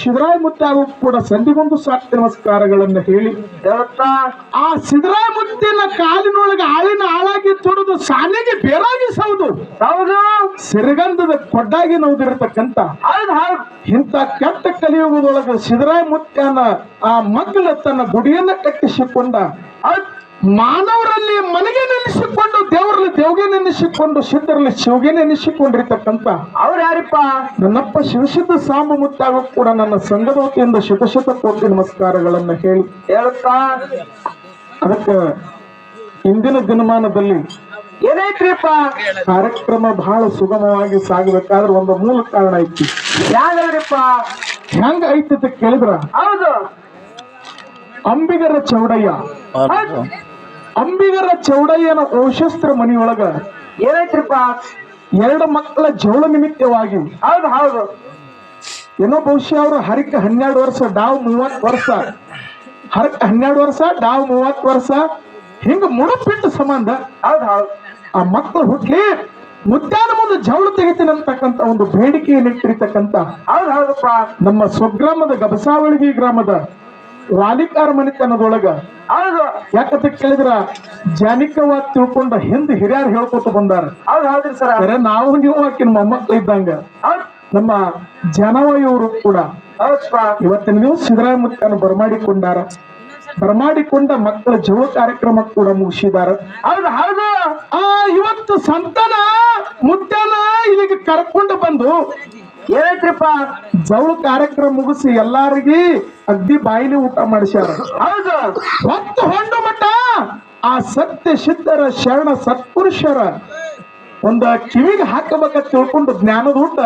ಶಿವರಾಯ ಮುತ್ತಾರು ಕೂಡ ಸಂಧಿಗೊಂದು ಸಾಕು ನಮಸ್ಕಾರಗಳನ್ನು ಹೇಳಿ. ಆ ಸಿದ್ದರಾಯ ಮುತ್ತಿನ ಕಾಲಿನೊಳಗೆ ಆಳಿನ ಆಳಾಗಿ ತೊಡೆದು ಸಾಲಿಗೆ ಬೇರಾಗಿ ಸೌದು. ಸಿರಿಗಂಧದ ಕೊಡ್ಡಾಗಿ ನೋದಿರತಕ್ಕಂತ. ಇಂಥ ಕೆಟ್ಟ ಕಲಿಯುಗದೊಳಗೆ ಸಿದ್ದರಾಯ ಮುತ್ತನ ಆ ಮಗ್ಗಲ ತನ್ನ ಗುಡಿಯನ್ನ ಕಟ್ಟಿಸಿಕೊಂಡ. ಮಾನವರಲ್ಲಿ ಮನೆಗೆ ನೆನೆಸಿಕೊಂಡು ದೇವರಲ್ಲಿ ದೇವ್ಗೆ ನೆನೆಸಿಕೊಂಡು ಸಿದ್ಧರಲ್ಲಿ ಶಿವಗೆ ನೆನೆಸಿಕೊಂಡಿರ್ತಕ್ಕಂಥ ಅವ್ರು ಯಾರಿಪ್ಪ? ನನ್ನಪ್ಪ ಶಿವಸಿದ್ಧ ಸಾಂಬ ಮುತ್ತಾಗ ಕೂಡ ನನ್ನ ಸಂಘದ ವತಿಯಿಂದ ಶತಶತ ಕೋಟಿ ನಮಸ್ಕಾರಗಳನ್ನ ಹೇಳಿ. ಹೇಳ್ತಾ? ಅದಕ್ಕೆ ಇಂದಿನ ದಿನಮಾನದಲ್ಲಿ ಏನೈತ್ರಿಪ್ಪ ಕಾರ್ಯಕ್ರಮ ಬಹಳ ಸುಗಮವಾಗಿ ಸಾಗಬೇಕಾದ್ರೆ ಒಂದು ಮೂಲ ಕಾರಣ ಐತಿ. ಯಾವ್ದ್ರಿಪ್ಪ? ಹೆಂಗ ಐತಿ ಅಂತ ಕೇಳಿದ್ರ? ಹೌದು. ಅಂಬಿಗರ ಚೌಡಯ್ಯ. ಹೌದು. ಅಂಬಿಗರ ಚೌಡಯ್ಯನ ವಂಶಸ್ತ್ರ ಮನೆಯೊಳಗ ಏನೈತ್ರಿಪ್ಪ ಎರಡು ಮಕ್ಕಳ ಜವಳ ನಿಮಿತ್ತವಾಗಿ ಹೌದು ಹೌದು. ಏನೋ ಬಹುಶಃ ಅವರು ಹರಿಕ ಹನ್ನೆರಡು ವರ್ಷ ಡಾವ್ ಮೂವತ್ ವರ್ಷ. ಹರಕ ಹನ್ನೆರಡು ವರ್ಷ ಡಾವ್ ಮೂವತ್ ವರ್ಷ. ಹಿಂಗ ಮುಡಪಿಟ್ಟು ಸಂಬಂಧ ಹೌದು ಹೌದು. ಆ ಮಕ್ಕಳು ಹುಟ್ಟಿ ಮುದ್ದಾನ ಮುಂದೆ ಜವಳು ತೆಗಿತೀನಿ ಅಂತಕ್ಕಂತ ಒಂದು ಬೇಡಿಕೆಯನ್ನು ಇಟ್ಟಿರ್ತಕ್ಕಂತ ಹೌದು ಹೌದಪ್ಪ. ನಮ್ಮ ಸ್ವಗ್ರಾಮದ ಗಬಸಾವಳಗಿ ಗ್ರಾಮದ ವಾಲಿಕಾರ ಮನೆತನದೊಳಗ. ಯಾಕಂತ ಕೇಳಿದ್ರ ಜಾನಿಕವ ತಿಳ್ಕೊಂಡ ಹಿಂದ್ ಹಿರಿಯರು ಹೇಳ್ಕೊತ ಬಂದಾರ. ಸರ್. ನಾವು ನೀವು ಆಕಿನ ಮೊಮ್ಮಕ್ಳು ಇದ್ದಂಗ. ನಮ್ಮ ಜನವಯವರು ಕೂಡ ಹೌದಪ್ಪ ಇವತ್ತಿನ ನೀವು ಸಿದ್ದರಾಮಯ್ಯನ ಬರಮಾಡಿಕೊಂಡಾರ. ಬರಮಾಡಿಕೊಂಡ ಮಕ್ಕಳ ಜವ ಕಾರ್ಯಕ್ರಮ ಕೂಡ ಮುಗಿಸಿದಾರ. ಇವತ್ತು ಸಂತನ ಮುದ್ದನ ಇಲ್ಲಿಗೆ ಕರ್ಕೊಂಡು ಬಂದು ಏನೈತ್ರಿಪ್ಪ? ಜವಳ ಕಾರ್ಯಕ್ರಮ ಮುಗಿಸಿ ಎಲ್ಲಾರಿಗಿ ಅಗ್ದಿ ಬಾಯಿಲಿ ಊಟ ಮಾಡಿಸ್ಯಾರ. ಹೌದು. ಹೊತ್ತು ಹೊಂಡು ಮಟ್ಟ ಆ ಸತ್ಯ ಸಿದ್ಧರ ಶರಣ ಸತ್ಪುರುಷರ. ಒಂದ ಕಿವಿಗೆ ಹಾಕಬೇಕ ತಿಳ್ಕೊಂಡು ಜ್ಞಾನದ ಊಟ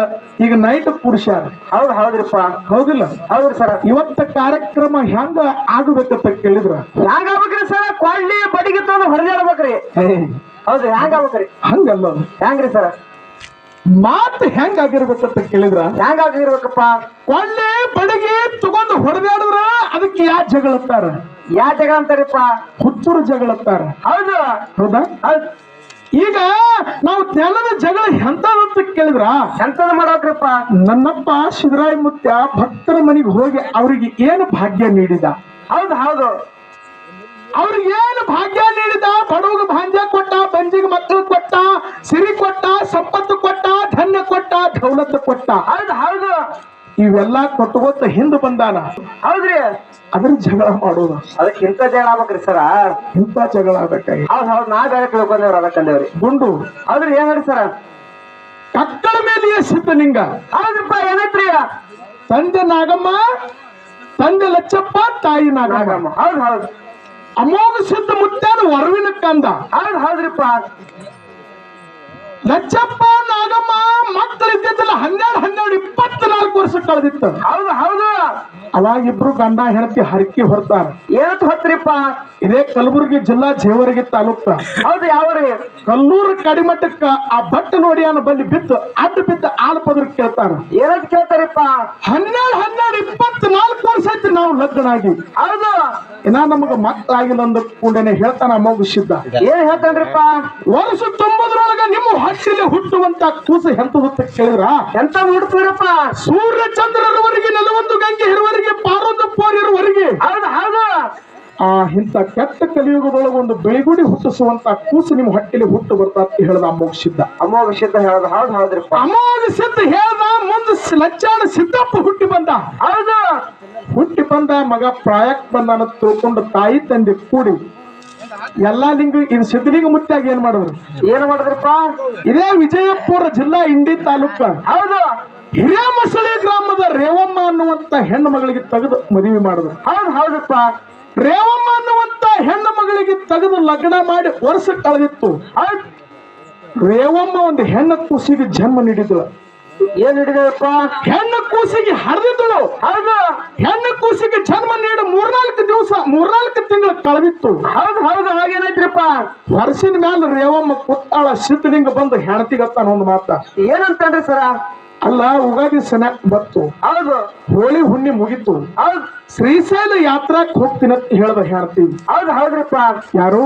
ಈಗ ನೈಟ್ ಪುರುಷಾರ ಹೌದು ಹೌದ್ರಿಪ್ಪ. ಹೌದಿಲ್ಲ? ಹೌದ್ರಿ ಸರ್. ಇವತ್ತ ಕಾರ್ಯಕ್ರಮ ಹೆಂಗ ಆಗ್ಬೇಕಂತ ಕೇಳಿದ್ರ? ಹೆಂಗ ಆಗ್ಬೇಕ್ರಿ ಸರ? ಕೊಳ್ಳಿ ಬಡಿಗೆ ತೊಗೊಂಡು ಹೊರಜಾಡ್ಬೇಕ್ರಿ ಹೌದು ಹೆಂಗ ಆಗ್ಬೇಕ್ರಿ? ಹಂಗಲ್ಲ. ಹೆಂಗ್ರಿ ಸರ? ಮಾತು ಹೆಂಗ ಅಂತ ಕೇಳಿದ್ರ? ಹೆಂಗಾಗಿರ್ಬೇಕಪ್ಪ? ಆಗಿರ್ಬೇಕಪ್ಪ ಕೊಳ್ಳೆ ಬಡಗಿ ತಗೊಂಡು ಹೊಡೆದಾಡಿದ್ರ ಅದಕ್ಕೆ ಯಾ ಜಗಳತ್ತಾರ ಯಾ ಜಗಳ ಅಂತಾರಪ್ಪ? ಹುಚ್ಚರು ಜಗಳತ್ತಾರ ಹೌದಾ. ಹೌದಾ? ಹೌದು. ಈಗ ನಾವು ನೆಲದ ಜಗಳ ಎಂತದಂತ ಕೇಳಿದ್ರ? ಎಂತದ ಮಾಡಕ್ರಪ್ಪ ನನ್ನಪ್ಪ ಶಿವರಾಯ ಮುತ್ಯ ಭಕ್ತರ ಮನೆಗೆ ಹೋಗಿ ಅವರಿಗೆ ಏನು ಭಾಗ್ಯ ನೀಡಿದ? ಹೌದು ಹೌದು. ಅವ್ರಿಗೆ ಏನು ಭಾಗ್ಯ ನೀಡಿದ? ಬಡವಗ ಭಾಗ್ಯ ಕೊಟ್ಟ ಬಂಜಿಗೆ ಮಕ್ಕಳು ಕೊಟ್ಟ ಸಿರಿ ಕೊಟ್ಟ ಸಂಪತ್ತು ಕೊಟ್ಟ ಧನ್ಯ ಕೊಟ್ಟ ದೌಲತ್ ಕೊಟ್ಟ. ಹೌದು ಹೌದು ಇವೆಲ್ಲ ಕೊಟ್ಟುಗೊತ್ತ ಹಿಂದ್ ಬಂದಾನ. ಹೌದ್ರಿ. ಅದ್ರ ಜಗಳ ಮಾಡೋದು. ಅದಕ್ಕೆ ಇಂಥ ಜಗಳ ಆಗ್ಬೇಕ್ರಿ ಸರ. ಇಂಥ ಜಗಳ ಆಗ್ಬೇಕಾಗಿ ಹೌದು ಹೌದು ನಾ ಬೇರೆ ತಿಳ್ಕೊಂಡೇವ್ರ ಅದಕ್ಕಂದೇವ್ರಿ ಗುಂಡು. ಹೌದ್ರಿ ಏನ್ರಿ ಸರ? ಕಕ್ಕಳ ಸಿದ್ಧ ನಿಂಗ. ಹೌದ್ರಿಪ್ಪ ಏನೈತ್ರಿ? ತಂದೆ ನಾಗಮ್ಮ ತಂದೆ ಲಚ್ಚಪ್ಪ ತಾಯಿ ನಾಗಮ್ಮ. ಹೌದು ಹೌದು. ಅಮೋಘ ಸಿದ್ಧ ಮುತ್ತಾನ ವರವಿನ ಕಂದ. ಹೌದು ಹೌದ್ರಿಪ್ಪ. ಲಚ್ಚಪ್ಪ ನಾಗಮ್ಮ ಮಕ್ಕಳಿದ್ದಿದ್ದಲ್ಲ ಹನ್ನೆರಡು ಹನ್ನೆರಡು ಇಪ್ಪತ್ನಾಲ್ಕು ವರ್ಷ ಕಳೆದಿತ್ತು. ಹೌದು ಹೌದು. ಅವಾಗ ಇಬ್ರು ಗಂಡ ಹೆಂಡತಿ ಹರಕೆ ಹೊರ್ತಾರ ಏನಂತ ಹೊತ್ರಿಪ್ಪ ಇದೇ ಕಲಬುರಗಿ ಜಿಲ್ಲಾ ಜೇವರ್ಗಿ ತಾಲೂಕ. ಹೌದು ಯಾವ್ರಿ ಕಲ್ಲೂರು ಕಡಿಮಟ್ಟಕ್ಕ ಆ ಬಟ್ಟ ನೋಡಿ ಅನ್ನೋ ಬಲ್ಲಿ ಬಿದ್ದು ಅಡ್ಡ ಬಿದ್ದ ಆಳ ಪದ್ರ ಕೇಳ್ತಾರ. ಏನಂತ ಕೇಳ್ತಾರಪ್ಪ? ಹನ್ನೆರಡು ಹನ್ನೆರಡು ಇಪ್ಪತ್ನಾಲ್ಕು ವರ್ಷ ಐತಿ ನಾವು ಲಗ್ನಾಗಿ ಹೌದು. ಇನ್ನ ನಮಗ ಮಕ್ಕಳಾಗಿಲ್ಲ ಅಂದ ಕೂಡನೆ ಹೇಳ್ತಾನ ಅಮೋಘಿಸಿದ್ದ ಏನ್ ಹೇಳ್ತಾನ್ರಿಪ್ಪ? ವರ್ಷ ತುಂಬದ್ರೊಳಗ ನಿಮ್ಮ ಹಸಿಲಿ ಹುಟ್ಟುವಂತ ಕೂಸು ಎಂತದಂತ ಕೇಳಿದ್ರ? ಎಂತ ಹುಡ್ತೀರಪ್ಪ ಸೂರ್ಯ ಚಂದ್ರರವರೆಗೆ ನೆಲವೊಂದು ಗಂಗೆ ಇರುವವರೆಗೆ ಪಾರೊಂದು ಪೋರ್ ಇರುವವರೆಗೆ. ಹೌದು ಹೌದು. ಆ ಇಂಥ ಕೆಟ್ಟ ಕಲಿಯುಗದೊಳಗೆ ಒಂದು ಬೆಳಿಗುಡಿ ಹುಟ್ಟಿಸುವಂತ ಕೂಸು ನಿಮ್ಮ ಹೊಟ್ಟೆಲಿ ಹುಟ್ಟು ಬರ್ತಾ ಅಂತ ಹೇಳ್ದ ಅಮೋಘ ಸಿದ್ಧ. ಅಮೋಘ ಸಿದ್ಧ ಹೇಳ್ದ ಹೌದು ಹೌದ್ರಿ ಅಮೋಘ ಸಿದ್ಧ ಹೇಳ್ದ ಮುಂದೆ ಲಚ್ಚಾಣ ಸಿದ್ದಪ್ಪ ಹುಟ್ಟಿ ಬಂದ. ಹೌದು. ಹುಟ್ಟಿ ಬಂದ ಮಗ ಪ್ರಾಯಕ್ ಬಂದಾನ ತಿಳ್ಕೊಂಡು ತಾಯಿ ತಂದೆ ಕೂಡಿ. ಎಲ್ಲಾ ಲಿಂಗ ಇದು ಸಿದ್ಧಲಿಂಗ ಮುತ್ತಾಗಿ ಏನ್ ಮಾಡಿದ್ರು? ಏನ್ ಮಾಡಿದ್ರಪ್ಪ ಇದೇ ವಿಜಯಪುರ ಜಿಲ್ಲಾ ಇಂಡಿ ತಾಲೂಕ. ಹೌದು. ಹಿರೇಮಸಳಿ ಗ್ರಾಮದ ರೇವಮ್ಮ ಅನ್ನುವಂತ ಹೆಣ್ಣು ಮಗಳಿಗೆ ತೆಗೆದು ಮದುವೆ ಮಾಡಿದ್ರು. ಹೌದು ಹೌದಪ್ಪ ರೇವಮ್ಮ ಅನ್ನುವಂತ ಹೆಣ್ಣು ಮಗಳಿಗೆ ತೆಗೆದು ಲಗ್ನ ಮಾಡಿ ವರ್ಷ ಕಳೆದಿತ್ತು. ರೇವಮ್ಮ ಒಂದು ಹೆಣ್ಣು ಕೂಸಿಗೆ ಜನ್ಮ ನೀಡಿದಳು. ಏನ್ ಹಿಡಿದಪ್ಪ ಹೆಣ್ಣು ಕೂಸಿಗೆ ಹರಿದಿದ್ದಳು. ಆಗ ಹೆಣ್ಣು ಕೂಸಿಗೆ ಜನ್ಮ ನೀಡಿ ಮೂರ್ನಾಲ್ಕು ದಿವಸ ಮೂರ್ನಾಲ್ಕು ತಿಂಗಳು ಕಳೆದಿತ್ತು. ಹೌದು ಹೌದು ಹಾಗೇನೈತ್ರಿಪ್ಪ? ವರ್ಷದ ಮ್ಯಾಲ ರೇವಮ್ಮ ಕುತ್ತಾಳ ಸಿದ್ಧಲಿಂಗ ಬಂದು ಹೆಣತಿಗತ್ತಾನ ಒಂದು ಮಾತ. ಏನಂತಂದ್ರೆ ಸರ? ಅಲ್ಲ ಉಗಾದಿ ಸನ್ಯಾಕ್ ಬತ್ತು ಹೌದು. ಹೋಳಿ ಹುಣ್ಣಿ ಮುಗಿತು. ಹೌದು. ಶ್ರೀಶೈಲ ಯಾತ್ರಾಕ್ ಹೋಗ್ತೀನಿ ಅಂತ ಹೇಳ್ದ ಹೇಳ್ತೀವಿ ಹೌದು ಹೌದ್ರಿಪ್ಪ. ಯಾರು?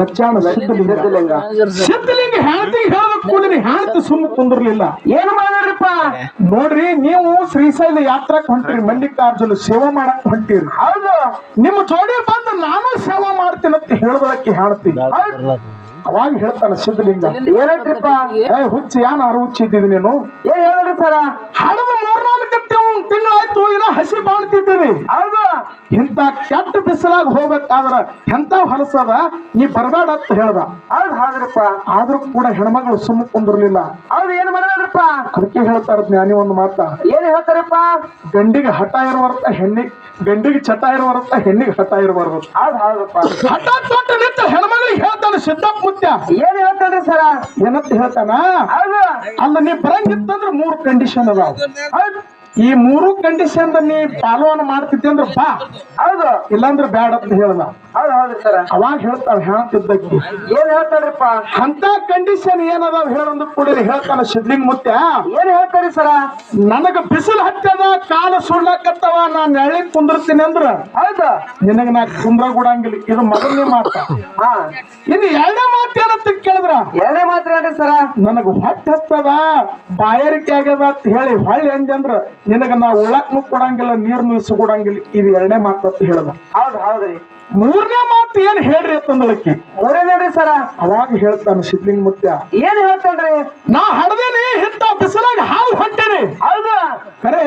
ಲಕ್ಷಾಣ ಸಿದ್ಧಲಿಂಗ. ಸಿದ್ಧಲಿಂಗ. ಹೇಳ್ತಿ ಹೇಳಬೇಕು ಹೆಣ್ತಿ ಸುಮ್ಮ ಕುಂದ್ರಲಿಲ್ಲ. ಏನ್ ಮಾಡ್ರಿಪ್ಪ ನೋಡ್ರಿ ನೀವು ಶ್ರೀಶೈಲ ಯಾತ್ರಾಕ್ ಹೊಂಟ್ರಿ ಮಲ್ಲಿಕಾರ್ಜುನ ಸೇವಾ ಮಾಡಕ್ ಹೊಂಟಿರಿ. ಹೌದು. ನಿಮ್ಮ ಜೋಡಿ ಬಂದು ನಾನು ಸೇವಾ ಮಾಡ್ತೀನಿ ಅಂತ ಹೇಳದಕ್ಕೆ ಹೇಳ್ತೀನಿ ಅವಾಗ ಹೇಳ್ತಾನೆ ಸಿದ್ಧಲಿಂಗ ಏನೈತ್ರಿಪ್ಪ ಏ ಹುಚ್ಚಿ ಯಾನ ಅರು ಹುಚ್ಚಿದ್ದೀವಿ ನೀನು? ಏ ಹೇಳ್ರಿ ಸರ ಹಡದ ಮೂರ್ನಾಲ್ಕು ತಿಂಗಳಾಯ್ತು ಇನ್ನ ಹಸಿ ಬಾಳ್ತಿದ್ದೀರಿ ಹೌದು. ಇಂಥ ಕೆಟ್ಟ ಬಿಸಿಲಾಗ ಹೋಗ್ಬೇಕಾದ್ರ ಎಂತ ಹೊಲಸದ ನೀ ಬರಬೇಡ ಅಂತ ಹೇಳ್ದ. ಹೌದ್ ಹೌದ್ರಿಪ್ಪ ಆದ್ರೂ ಕೂಡ ಹೆಣ್ಮಗಳು ಸುಮ್ಮ ಕುಂದಿರ್ಲಿಲ್ಲ. ಹೌದು ಏನ್ ಮಾಡ್ರಪ್ಪ ಅದಕ್ಕೆ ಹೇಳ್ತಾರ ಜ್ಞಾನಿ ಒಂದು ಮಾತ. ಏನ್ ಹೇಳ್ತಾರಪ್ಪ? ಗಂಡಿಗೆ ಹಠ ಇರುವಂತ ಹೆಣ್ಣಿಗೆ ಗಂಡಿಗೆ ಚಟ ಇರುವಂತ ಹೆಣ್ಣಿಗೆ ಹಠ ಇರಬಾರ್ದು. ಅದ್ ಹೌದಪ್ಪ ಹಠ ತೊಟ್ಟು ನಿಂತ ಹೆಣ್ಮಗಳಿಗೆ ಹೇಳ್ತಾನೆ ಸಿದ್ದಪ್ಪ ಮುತ್ಯ ಏನ್ ಹೇಳ್ತಾನ್ರಿ ಸರ? ಏನಂತ ಹೇಳ್ತಾನ? ಅಲ್ಲ ನೀ ಬರಂಗಿತ್ತಂದ್ರ ಮೂರು ಕಂಡೀಷನ್ ಅದಾವ. ಈ ಮೂರು ಕಂಡೀಷನ್ ನೀ ಫಾಲೋನ್ ಮಾಡ್ತಿದ್ದೆ ಅಂದ್ರೆ ಬಾ. ಹೌದು. ಇಲ್ಲಾಂದ್ರೆ ಬ್ಯಾಡ ಅಂತ ಹೇಳ್ದ ಹೌದು ಹೌದು ಸರ. ಅವಾಗ ಹೇಳ್ತಾಳ ಹೇಳ್ತಿದ್ದಕ್ಕೆ. ಏನ್ ಹೇಳ್ತಾರಪ್ಪ ಅಂತ ಕಂಡೀಷನ್ ಏನದಾವ ಹೇಳಂದ ಕೂಡ ಹೇಳ್ತಾನ ಸಿದ್ಲಿಂಗ್ ಮುತ್ತೆ ಏನ್ ಹೇಳ್ತಾರೆ ಸರ? ನನಗ ಬಿಸಿಲು ಹತ್ತದ ಕಾಲ ಸುಳ್ಳಾಕತ್ತವ ನಾ ನೆಳಿ ಕುಂದಿರ್ತೀನಿ ಅಂದ್ರ. ಹೌದ. ನಿನಗ ನಾ ಕುಂದ್ರ ಕೂಡಂಗಿಲ್ಲ ಇದು ಮೊದಲನೇ ಮಾತ. ಹಾ. ಇನ್ನು ಎರಡನೇ ಮಾತು ಏನಂತ ಕೇಳಿದ್ರ? ಎರಡೇ ಮಾತ್ರ ಸರ. ನನಗ ಹೊಟ್ಟೆ ಹತ್ತದ ಬಾಯಾರಿಕೆ ಆಗ್ಯದ ಅಂತ ಹೇಳಿ ಹೊಳ್ಳಿ ಹೆಂಗಂದ್ರ ಅಂದ್ರ ನಿನಗ ನಾ ಉಳ್ಳಕ್ನು ಕೊಡಂಗಿಲ್ಲ ನೀರ್ ಇಸ್ಕೊಡಂಗಿಲ್ಲ ಕೊಡಂಗಿಲ್ಲ ಇದು ಎರಡನೇ ಮಾತು ಅಂತ ಹೇಳಿದ. ಹೌದ್ ಹೌದ್ರಿ. ಮೂರನೇ ಮಾತು ಏನ್ ಹೇಳ್ರಿ ಅಂತಂದಳಕ್ಕಿ? ಮೂರೇನೇನ್ರಿ ಸರ. ಅವಾಗ ಹೇಳ್ತಾನ ಸಿದ್ಲಿಂಗ್ ಮುತ್ಯ. ಏನ್ ಹೇಳ್ತಾನ್ರಿ ನಾ ಹಡದೇನಿ ಹಿತ್ತ ಬಿಸಿಲಾಗ ಹಾಲು ಹೊಂಟೇನೆ. ಹೌದು. ಖರೆ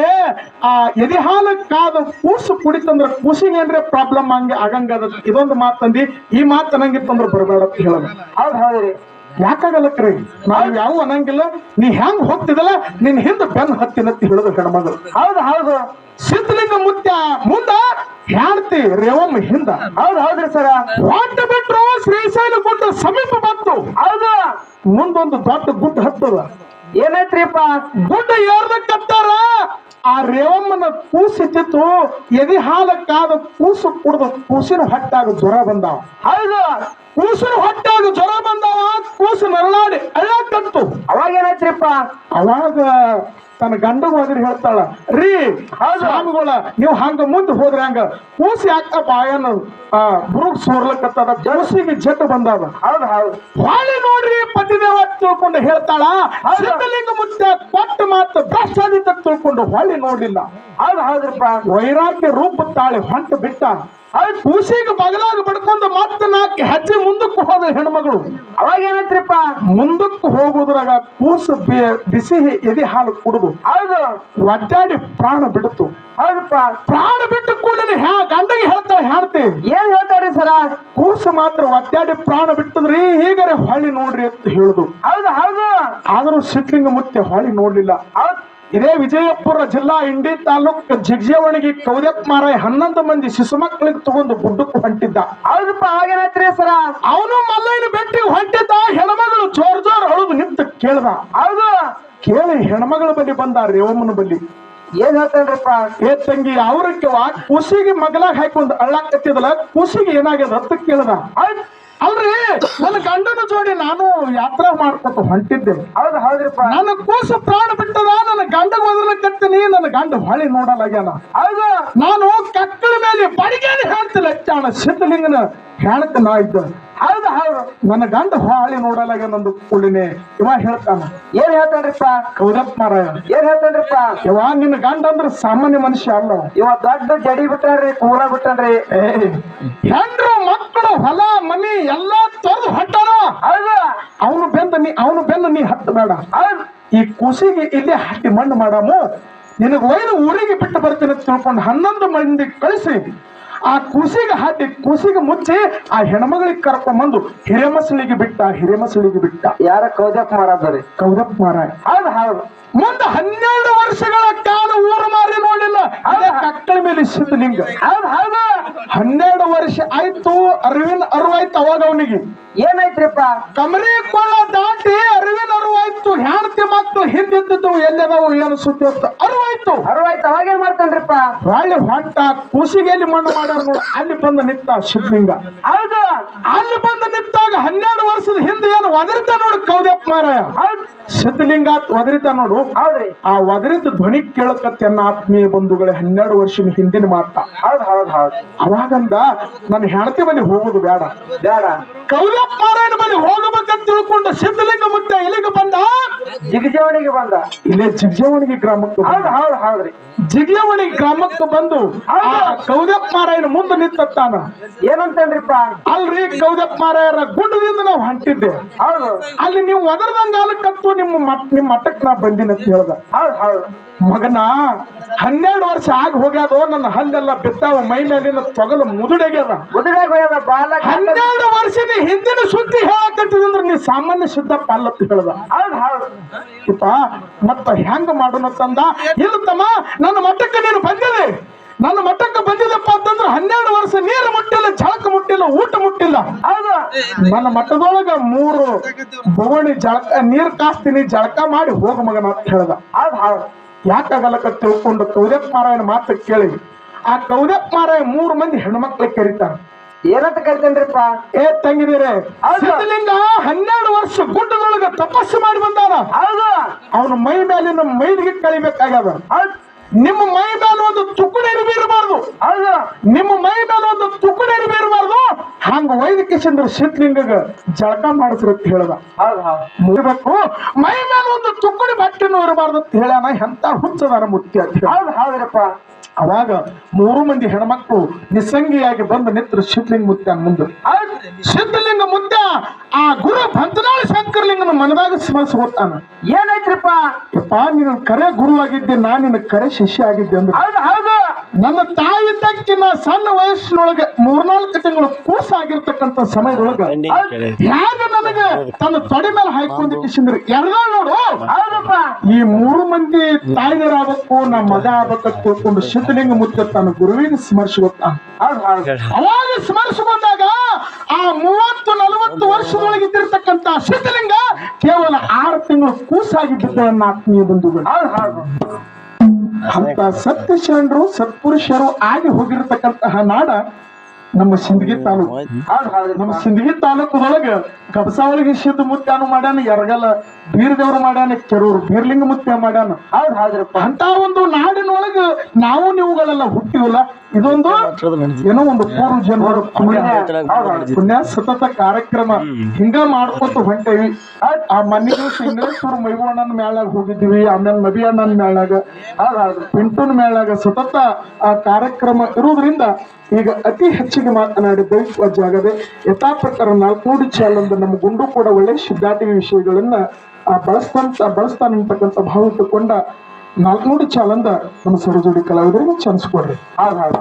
ಆ ಎದೆ ಹಾಲು ಕಾದ ಕೂಸು ಕುಡಿತಂದ್ರ ಕೂಸಿಗೆ ಏನ್ರಿ ಪ್ರಾಬ್ಲಮ್ ಹಂಗೆ ಆಗಂಗದ ಇದೊಂದು ಮಾತಂದಿ ಈ ಮಾತು ಅನ್ನಂಗಿತ್ತಂದ್ರ ಬರಬೇಡ ಅಂತ ಹೇಳದ. ಹೌದ್ ಹೌದ್ರಿ. ಯಾಕಾಗಲ್ಲಕ್ರಿ ನಾವು ಯಾವ ಅನ್ನಂಗಿಲ್ಲ. ನೀ ಹೆಂಗ್ ಹೋಗ್ತಿದಲ್ಲ ನಿನ್ ಹಿಂದ ಬೆನ್ ಹತ್ತಿನಂತ ಹೇಳುದು ಹೆಣ್ಮಗಳು ಹೌದು ಹೌದು. ಸಿದ್ಧಲಿಂಗ ಮುತ್ಯ ಮುಂದ ಹೇಳ್ತಿ ರೇವಮ್ಮ ಹಿಂದ. ಹೌದು ಹೌದ್ರಿ ಸರ. ಹೊಟ್ಟು ಬಿಟ್ರು ಶ್ರೀಶೈಲ ಗುಡ್ಡ ಸಮೀಪ ಬಂತು. ಹೌದು. ಮುಂದೊಂದು ದೊಡ್ಡ ಗುಡ್ಡ ಹತ್ತದ. ಏನೈತ್ರಿಪ್ಪ ಗುಡ್ಡ ಏರ್ದಕ್ಕತ್ತಾರ ಆ ರೇವಮ್ಮನ ಕೂಸಿತ್ತಿತ್ತು ಎದಿ ಹಾಲಕ್ಕಾದ ಕೂಸು ಕುಡ್ದು ಕೂಸಿನ ಹಟ್ಟಾಗ ಜ್ವರ ಬಂದಾವ. ಹೌದು. ಕೂಸಿನ ಹೊಟ್ಟಾಗ ಜ್ವರ ಬಂದವ ಕೂಸು ನರಳಾಡಿ ಅಳ್ಳಾಕತ್ತು ಅವಾಗ ಏನಾಯ್ತ್ರಿಪ್ಪ? ಅವಾಗ ತನ್ನ ಗಂಡ ಹೋದ್ರಿ ಹೇಳ್ತಾಳ ರೀ ಸ್ವಾಮಿಗಳ ನೀವು ಹಂಗ ಮುಂದೆ ಹೋದ್ರೆ ಹಂಗ ಕೂಸಿ ಯಾಕ ಬಾಯನ ಆ ಬುರುಗ್ ಸೋರ್ಲಕತ್ತದ ಜಲಸಿಗೆ ಜಟ್ ಬಂದಾವ. ಹೌದು ಹೌದು. ಹೊಳ್ಳಿ ನೋಡ್ರಿ ಪತಿದೇವ ತಿಳ್ಕೊಂಡು ಹೇಳ್ತಾಳ ಸಿದ್ಧಲಿಂಗ ಮುತ್ತ ಕೊಟ್ಟ ಮಾತು ಭ್ರಷ್ಟಾದಿತ್ತ ತಿಳ್ಕೊಂಡು ಹೊಳ್ಳಿ ನೋಡ್ಲಿಲ್ಲ ಹೌದು ಹೌದ್ರಿಪ್ಪ. ವೈರಾಗ್ಯ ರೂಪ ತಾಳಿ ಹೊಂಟು ಬಿಟ್ಟ. ಅದು ಕೂಸಿಗೆ ಬಗಲಾಗ ಬಡ್ಕೊಂಡು ಮತ್ತೆ ನಾಲ್ಕು ಹೆಜ್ಜೆ ಮುಂದಕ್ಕೆ ಹೋದ ಹೆಣ್ಮಗಳು. ಅವಾಗ ಏನಂತ್ರಿಪ್ಪ? ಮುಂದಕ್ಕೆ ಹೋಗುದ್ರಾಗ ಕೂಸು ಬಿಸಿ ಎದೆ ಹಾಲು ಕುಡಿದು ಹೌದು. ಒದ್ದಾಡಿ ಪ್ರಾಣ ಬಿಡ್ತು. ಹೌದಪ್ಪ. ಪ್ರಾಣ ಬಿಟ್ಟು ಕೂಡಲೇ ಹ್ಯಾ ಗಂಡಗೆ ಹೇಳ್ತಾಳೆ ಹೇಳ್ತಿ ಏನ್ ಹೇಳ್ತಾರೆ ಸರ? ಕೂಸು ಮಾತ್ರ ಒದ್ದಾಡಿ ಪ್ರಾಣ ಬಿಟ್ಟದ್ರಿ ಹೀಗಾರೆ ಹೊಳಿ ನೋಡ್ರಿ ಅಂತ ಹೇಳುದು. ಹೌದು ಹೌದು. ಆದರೂ ಸಿಟ್ಲಿಂಗ್ ಮುತ್ತೆ ಹೊಳಿ ನೋಡ್ಲಿಲ್ಲ. ಹೌದ್. ಇದೇ ವಿಜಯಪುರ ಜಿಲ್ಲಾ ಇಂಡಿ ತಾಲೂಕ್ ಜಿಗ್ಜೇವಣಿಗೆ ಕೌದಪ್ಪ ಮಾರಾಯ್ ಹನ್ನೊಂದು ಮಂದಿ ಶಿಶು ಮಕ್ಕಳಿಗೆ ತಗೊಂಡು ಗುಡ್ಡಕ್ಕೆ ಹೊಂಟಿದ್ದ. ಅದಪ್ಪ ಆಗೇನಾಯ್ತ್ರಿ ಸರ? ಅವನು ಮಲ್ಲಯ್ಯನ ಬೆಟ್ಟಿ ಹೊಂಟಿದ್ದ ಹೆಣ್ಮಗಳು ಜೋರ್ ಜೋರ್ ಅಳುದು ನಿಂತು ಕೇಳ್ದ. ಹೌದು. ಕೇಳಿ ಹೆಣ್ಮಗಳ ಬಲ್ಲಿ ಬಂದ ರೇವಮ್ಮನ ಬಲ್ಲಿ. ಏನ್ ಹೇಳ್ತಾನ್ರಿಪ್ಪ ಏ ತಂಗಿ ಅವ್ರಕ್ಕೆ ಕುಸಿಗೆ ಮಗಲಾಗ ಹಾಕೊಂಡು ಅಳ್ಳಾಕತ್ತಿದಲ್ಲ ಕುಸಿಗೆ ಏನಾಗ್ಯದ ಅಂತ ಕೇಳ್ದ. ಆಯ್ತ್ ಅಲ್ರಿ ನನ್ನ ಗಂಡನ ಜೋಡಿ ನಾನು ಯಾತ್ರಾ ಮಾಡ್ಕೊತ ಹೊಂಟಿದ್ದೆ. ಹೌದು ಹೌದ್ರಿಪ್ಪ. ನನ್ನ ಕೂಸು ಪ್ರಾಣ ಬಿಟ್ಟದ ನನ್ನ ಗಂಡಗ ಒದರ್ಲಕತ್ತೀನಿ ನನ್ನ ಗಂಡ ಹೊಳಿ ನೋಡಲಾಗ್ಯಾನ. ಹೌದು. ನಾನು ಕಕ್ಕಳ ಮೇಲೆ ಬಡಿಗೇನೆ ಹೇಳ್ತಿಲ್ಲ ಚಾಣ ಸಿದ್ಧಲಿಂಗನ ನಾ ಇದ್ದ. ಹೌದು ಹೌದು. ನನ್ನ ಗಂಡ ಹಾಳಿ ನೋಡಲಾಗ ನಂದು ಕುಳ್ಳಿನೇ ಇವ ಹೇಳ್ತಾನ. ಏನ್ ಹೇಳ್ತಾನ್ರಿಪ್ಪ? ಕೌದಪ್ಪ ಮಾರಾಯ. ಏನ್ ಹೇಳ್ತಾನ್ರಿಪ್ಪ? ಇವ ನಿನ್ನ ಗಂಡ ಅಂದ್ರ ಸಾಮಾನ್ಯ ಮನುಷ್ಯ ಅಲ್ಲ. ಇವ ದೊಡ್ಡ ಜಡಿ ಬಿಟ್ಟಾನ್ರಿ ಕೂಲ ಬಿಟ್ಟಾನ್ರಿ. ಹೆಂಡ್ರು ಮಕ್ಕಳು ಹೊಲ ಮನಿ ಎಲ್ಲ ತೊರೆದು ಹಟ್ಟಾರ ಹೌದು. ಅವನು ಬೆಂದ ನೀ ಅವನು ಬೆಂದ ನೀ ಹತ್ತ ಬೇಡ ಹೌದು. ಈ ಕುಸಿಗೆ ಇಲ್ಲೇ ಹಾಕಿ ಮಣ್ಣು ಮಾಡಾಮು. ನಿನಗೆ ಒಯ್ದು ಊರಿಗೆ ಬಿಟ್ಟು ಬರ್ತೀನಿ ಅಂತ ತಿಳ್ಕೊಂಡು ಹನ್ನೊಂದು ಮಂದಿ ಕಳಿಸಿ. ಆ ಕುಸಿಗೆ ಹಾಕಿ ಕುಸಿಗೆ ಮುಚ್ಚಿ ಆ ಹೆಣ್ಮಗಳಿಗೆ ಕರ್ಕೊಂಬಂದು ಹಿರೇಮಸಳಿಗೆ ಬಿಟ್ಟ ಹಿರೇಮಸಳಿಗೆ ಬಿಟ್ಟ. ಯಾರ ಕೌದಪ್ ಮಾರಾದ್ರೆ ಕೌದಪ್ಪ ಮಾರ ಹೌದು ಹೌದು. ಮುಂದೆ ಹನ್ನೆರಡು ವರ್ಷಗಳ ಕಾಲ ಊರು ಮಾರಿ ನೋಡಿಲ್ಲ. ಅದೇ ಕಕ್ಕಳ ಮೇಲೆ ಸಿದ್ಧಲಿಂಗ ಹೌದು ಹೌದು. ಹನ್ನೆರಡು ವರ್ಷ ಆಯ್ತು ಅರಿವಿನ ಅರಿವಾಯ್ತು ಅವಾಗ ಅವನಿಗೆ. ಏನಾಯ್ತ್ರಿಪ್ಪ? ಕಮರಿ ಕೊಳ ದಾಟಿ ಅರಿವಿನ ಅರಿವಾಯ್ತು ಹೆಣ್ತಿ ಮತ್ತು ಹಿಂದಿದ್ದು ಎಲ್ಲದಾವು ಏನು ಸುದ್ದಿ ಅಂತ ಅರಿವಾಯ್ತು. ಅರವಾಯ್ತು ಅವಾಗ ಏನ್ ಮಾಡ್ತಾನ್ರಿಪ್ಪ? ರಾಳಿ ಹೊಂಟ ಕೂಸಿಗೆ ಎಲ್ಲಿ ಮಣ್ಣು ಮಾಡ್ಯಾರ ನೋಡು ಅಲ್ಲಿ ಬಂದು ನಿಂತ ಶಿವಲಿಂಗ. ಹೌದು. ಅಲ್ಲಿ ಬಂದು ನಿಂತಾಗ ಹನ್ನೆರಡು ವರ್ಷದ ಹಿಂದೆ ಏನು ಒದರ್ತ ನೋಡು ಕೌದಪ್ಪ ಮಾರಾಯ. ಹೌದು ವದರಿತ ಒದರಿತ ನೋಡು. ಹೌದ್ರಿ. ಆ ವದರಿತ ಧ್ವನಿ ಕೇಳಕತ್ತೆ ನನ್ನ ಆತ್ಮೀಯ ಬಂಧುಗಳೇ ಹನ್ನೆರಡು ವರ್ಷದ ಹಿಂದಿನ ಮಾತ. ಹೌದ್ ಹೌದ್ ಹೌದ್. ಅವಾಗಂದ ನನ್ನ ಹೆಣತಿ ಮನೆ ಹೋಗೋದು ಬೇಡ ಬೇಡ ಕೌಲಪ್ಪಾರಾಯಣ ಮನೆ ಹೋಗಬೇಕಂತ ತಿಳ್ಕೊಂಡು ಸಿದ್ಧಲಿಂಗ ಮುತ್ತ ಎಲ್ಲಿಗೆ ಬಂದ? ಜಿಗಜವಣಿಗೆ ಬಂದ. ಇಲ್ಲೇ ಜಿಗಜವಣಿಗೆ ಗ್ರಾಮಕ್ಕೆ ಹೌದ್ ಹೌದ್ ಹೌದು ಹೌದ್ರಿ. ಜಿಗಜವಣಿಗೆ ಗ್ರಾಮಕ್ಕೆ ಬಂದು ಕೌದಪ್ಪ ಮಾರಾಯಣ ಮುಂದೆ ನಿಂತಾನ ಏನಂತೇಳ್ರಿಪ್ಪ ಅಲ್ರಿ ಕೌದಪ್ಪ ಮಾರಾಯರ ಗುಡ್ಡದಿಂದ ನಾವು ಹೊಂಟಿದ್ದೆ. ಹೌದು. ಅಲ್ಲಿ ನೀವು ಒದರ್ದಂಗಾಲಕ್ಕಂತೂ ನಿಮ್ಮ ನಿಮ್ಮ ಮಠಕ್ಕೆ ನಾ ಬಂದಿನ ಅಂತ ಹೇಳ್ದ. ಮಗನ ಹನ್ನೆರಡು ವರ್ಷ ಆಗಿ ಹೋಗ್ಯಾದೋ ನನ್ನ ಹಲ್ಲೆಲ್ಲ ಬಿತ್ತಾವ ಮೈ ಮೇಲಿನ ತೊಗಲು ಮುದುಡೆಗ್ಯದ ಹನ್ನೆರಡು ವರ್ಷದ ಹಿಂದಿನ ಸುದ್ದಿ ಹೇಳಕಂತಂದ್ರ ನೀ ಸಾಮಾನ್ಯ ಸಿದ್ದಪ್ಪ ಪಾಲತ್ ಹೇಳ್ದ. ಹೌದು ಹೌದು ಇಪ್ಪ ಮತ್ತ ಹೆಂಗ ಮಾಡೋಣ ತಂದ ಇಲ್ಲ ತಮ್ಮ ನನ್ನ ಮಠಕ್ಕೆ ನೀನು ಬಂದಿದೆ. ನನ್ನ ಮಠಕ್ಕೆ ಬಂದಿದ್ದಪ್ಪ ಅಂತಂದ್ರೆ ಹನ್ನೆರಡು ವರ್ಷ ನೀರು ಮುಟ್ಟಿಲ್ಲ ಜಳಕ ಮುಟ್ಟಿಲ್ಲ ಊಟ ಮುಟ್ಟಿಲ್ಲ. ಹೌದು ನನ್ನ ಮಠದೊಳಗ ಮೂರು ಬೊಗಣಿ ಜಳಕ ನೀರ್ ಕಾಸ್ತೀನಿ ಜಳಕ ಮಾಡಿ ಹೋಗ ಮಗನ ಅಂತ ಹೇಳ್ದ. ಹೌದು ಯಾಕಾಗಲಕ್ಕ ತಿಳ್ಕೊಂಡು ಕೌದಪ್ಪ ಮಾರಾಯಣ ಮಾತು ಕೇಳಿ. ಆ ಕೌದಪ್ಪ ಮಾರಾಯ ಮೂರು ಮಂದಿ ಹೆಣ್ಮಕ್ಳಿಗೆ ಕರೀತಾರ. ಏನಂತ ಕರಿತೇನ್ರಿಪ್ಪ? ಏ ತಂಗಿದೀರೆ. ಸಿದ್ಧಲಿಂಗ ಹನ್ನೆರಡು ವರ್ಷ ಗುಡ್ಡದೊಳಗ ತಪಸ್ಸು ಮಾಡಿ ಬಂದಾನ. ಅವನ ಮೈ ಮೇಲಿನ ಮೈಲಿಗೆ ಕಳಿಬೇಕಾಗ್ಯದ. ನಿಮ್ಮ ಮೈ ಮೇಲೆ ಒಂದು ಅರಿವಿ ಇರಬಾರ್ದು. ಹೌದು ನಿಮ್ಮ ಮೈ ಮೇಲೆ ಒಂದು ತುಕುಡ ಇರಬಾರ್ದು. ಹಂಗ ವೈದ್ಯಕೇಶಂದ್ರ ಸಿದ್ಧಲಿಂಗಗ ಜಳಕ ಮಾಡಿಸ್ರು ಅಂತ ಹೇಳ್ದ. ಮುಗಿಬೇಕು. ಮೈ ಮೇಲೆ ಒಂದು ತುಕ್ಕಡಿ ಬಟ್ಟೆನೂ ಇರಬಾರ್ದು ಅಂತ ಹೇಳ್ಯಾನ. ಎಂತ ಹುಚ್ಚದಾನ ಮುಖ್ಯ ಅಂತ. ಹೌದು ಹೌದ್ರಪ್ಪ, ಅವಾಗ ಮೂರು ಮಂದಿ ಹೆಣ್ಮಕ್ಳು ನಿಸ್ಸಂಗಿಯಾಗಿ ಬಂದು ನಿಂತರು ಶಿತ್ಲಿಂಗ ಮುತ್ಯ ಮುಂದೆ. ಸಿದ್ಧಲಿಂಗ ಮುತ್ಯ ಆ ಗುರು ಭಂತನಾಳ ಶಂಕರಲಿಂಗನ ಮನದಾಗ ಸ್ಮರಿಸ್ಕೊತಾನ ಏನೈತ್ರಿಪ್ಪ ಯಪ್ಪ ನಿನ್ನ ಕರೆ ಗುರು ಆಗಿದ್ದೆ ನಾನು ನಿನ್ನ ಕರೆ ಶಿಷ್ಯ ಆಗಿದ್ದೆ ಅಂದ್ರೆ ಹೌದು ಹೌದು. ನನ್ನ ತಾಯಿ ತಕ್ಕಿನ ಸಣ್ಣ ವಯಸ್ಸಿನೊಳಗೆ ಮೂರ್ನಾಲ್ಕು ತಿಂಗಳು ಕೂಸ ಸಮಯದೊಳಗೆ ಸಮಯದೊಳಗ ಹೇಗೆ ನನಗೆ ತನ್ನ ತೊಡೆ ಮೇಲೆ ಹಾಕೊಂಡು ಕಿಸಿಂದ್ರಿ ಎರಡಾಳ್ ನೋಡು. ಹೌದಪ್ಪ. ಈ ಮೂರು ಮಂದಿ ತಾಯಿಯರಾಗಬೇಕು ನಮ್ಮ ಮಗ ಆಗಬೇಕು ತಿಳ್ಕೊಂಡು ಸಿದ್ಧಲಿಂಗ ಮುತ್ತ ತನ್ನ ಗುರುವಿನ ಹೌದು. ಅವಾಗ ಸ್ಮರಿಸಿಕೊಂಡಾಗ ಆ ಮೂವತ್ತು ನಲವತ್ತು ವರ್ಷದೊಳಗೆ ಇದ್ದಿರ್ತಕ್ಕಂಥ ಸಿದ್ಧಲಿಂಗ ಕೇವಲ ಆರು ತಿಂಗಳು ಕೂಸಾಗಿ ಬಿದ್ದವನ್ನ ಆತ್ಮೀಯ ಬಂಧುಗಳು. ಅಂತ ಸತ್ಯ ಶರಣರು ಸತ್ಪುರುಷರು ಆಗಿ ಹೋಗಿರ್ತಕ್ಕಂತಹ ನಾಡ ನಮ್ಮ ಸಿಂದಗಿ ತಾಲೂಕು. ನಮ್ಮ ಸಿಂದಗಿ ತಾಲೂಕದೊಳಗ ಕಬಸಾವಳಿಗೆ ಸಿದ್ಧ ಮುತ್ಯಾನು ಮಾಡ್ಯಾನ ಎರಗಲ ಬೀರದೇವ್ರು ಮಾಡ್ಯಾನ ಕೆರೂರು ಬೀರ್ಲಿಂಗ ಮುತ್ಯ ಮಾಡ್ಯಾನ. ಅಂತ ಒಂದು ನಾಡಿನೊಳಗ ನಾವು ನೀವುಗಳೆಲ್ಲ ಹುಟ್ಟಿವಲ್ಲ ಇದೊಂದು ಏನೋ ಒಂದು ಪೂರ್ವ ಜನರ ಪುಣ್ಯ ಪುಣ್ಯ ಸತತ ಕಾರ್ಯಕ್ರಮ ಹಿಂಗ ಮಾಡ್ಕೊತ ಹೊಂಟೇವಿ. ಆ ಮನೆ ಸಿಂಗೇಶ್ವರ ಮೈವಣ್ಣನ ಮೇಳಾಗ ಹೋಗಿದ್ವಿ ಆಮೇಲೆ ನಬಿ ಅಣ್ಣನ ಮೇಳಾಗ ಪಿಂಟುನ ಮೇಳಾಗ ಸತತ ಆ ಕಾರ್ಯಕ್ರಮ ಇರುವುದರಿಂದ ಈಗ ಅತಿ ಹೆಚ್ಚಿಗೆ ಮಾತನಾಡಿ ಬಯಸುವ ಜಾಗದೆ ಯಥಾ ಪ್ರಕಾರ ನಾಲ್ಕೂಡಿ ಚಾಲಂದ ನಮ್ಮ ಗುಂಡು ಕೂಡ ಒಳ್ಳೆ ಶುದ್ಧಾಟಿ ವಿಷಯಗಳನ್ನ ಆ ಬಳಸ್ತಂತ ಬಳಸ್ತಾನಂತಕ್ಕಂಥ ಭಾವ ಇಟ್ಟುಕೊಂಡ ನಾಲ್ಕುನೂರು ಚಾಲಂದ ನಮ್ಮ ಸರಜೋಡಿ ಕಲಾವಿದರಿಗೆ ಚಾನ್ಸ್ ಕೊಡ್ರಿ ಹೌದು ಹೌದು